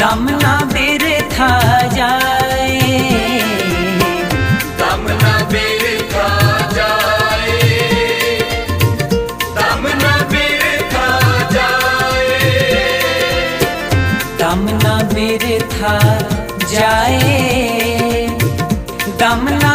दम ना बिरथा जाए। दम न बिरथा जाए। दम न बिरथा जाए। दम ना बिरथा जाए। दम ना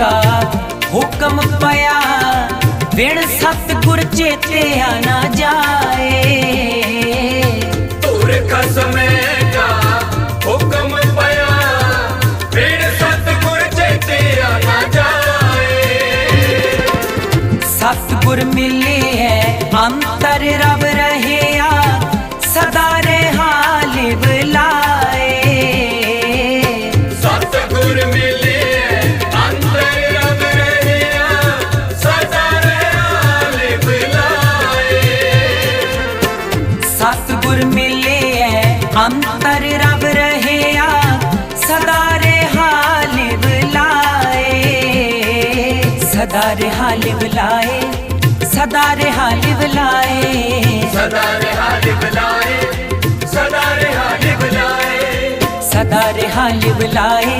ਕਾ ਹੁਕਮ ਪਿਆ ਵਿਣ ਸਤਗੁਰ ਚੇਤੇ ਆ ਨਾ ਜਾਏ। ਤੁਰ ਕਸਮੇ ਕਾ ਹੁਕਮ ਪਿਆ ਵਿਣ ਸਤਗੁਰ ਚੇਤੇ ਆ ਨਾ ਜਾਏ। ਸਤਗੁਰ ਮਿਲੇ ਐ ਅੰਤਰ ਰਬ ਰਹਿਆ। ਸਦਾ ਰਹਿ ਹਾਲੇ ਬਲਾ सदा हाल बुलाए सदा हाल बुलाए। सदा हाल बुलाए सदा हाल बुलाए। सदा हाल बुलाए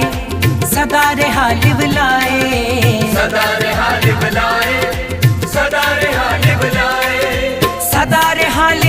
सदा हाल बुलाए। सदा हाल बुलाए सदा हाल बुलाए। सदा हाल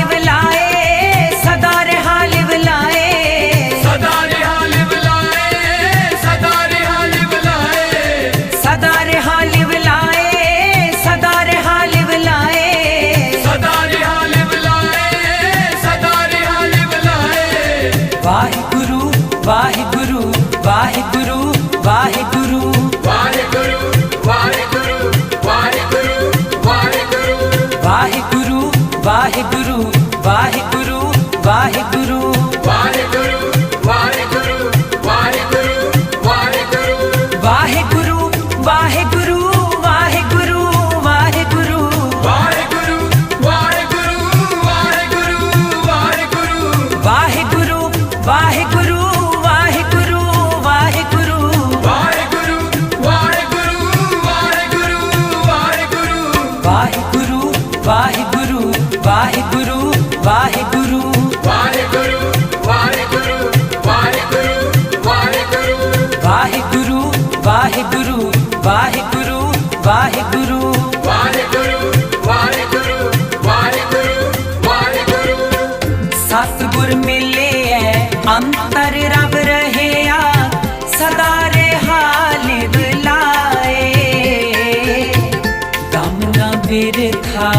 वाहेगुरु। वाहिगुरु वाहिगुरु वाहिगुरु वाहेगुरु। वाहेगुरु वाहेगुरु वाहिगुरु वाहिगुरु। वाहिगुरु वाहेगुरु वाहेगुरु वाहेगुरु। सतगुर मिले है अंतर रब रहे सदा रे हाल बुलाए। दम न बिरथा